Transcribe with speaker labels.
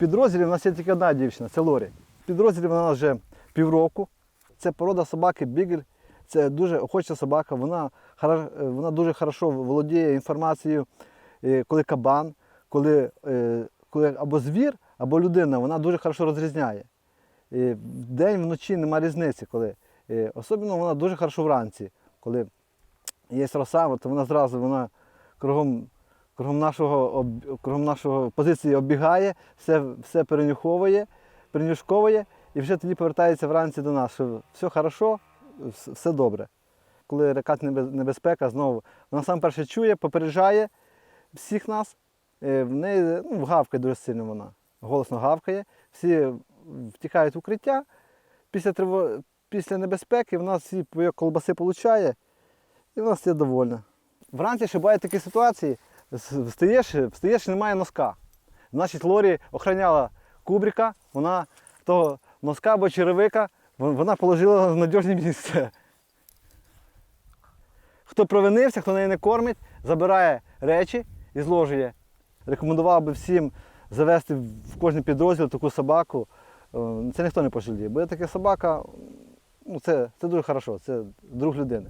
Speaker 1: підрозділі в нас є тільки одна дівчина, це Лорі. В підрозділі вона вже півроку. Це порода собаки Бігель. Це дуже охоча собака. Вона, е, вона дуже хорошо володіє інформацією, е, коли кабан, коли, е, коли або звір, або людина, вона дуже хорошо розрізняє. Вдень, вночі нема різниці, коли. Особливо вона дуже хорошо вранці, коли є роса, то вона зразу вона кругом, кругом, нашого, кругом нашого позиції оббігає, все, все перенюховує, перенюшковує і вже тоді повертається вранці до нас, що все хорошо, все добре. Коли рекат небезпека, знову вона сам перше чує, попереджає всіх нас. Е, В неї ну, гавкає дуже сильно вона. Голосно гавкає, всі втікають в укриття. Після, триво... Після небезпеки вона всі колбаси получає і вона стає довольна. Вранці ще бувають такі ситуації, встаєш, встаєш немає носка. Значить, Лорі охороняла кубрика, вона того носка або черевика, вона положила в надіжне місце. Хто провинився, хто неї не кормить, забирає речі і зложує. Рекомендував би всім завести в кожний підрозділ таку собаку. Е, Це ніхто не пожаліє. Бо така собака, ну, це, це дуже хорошо, це друг людини.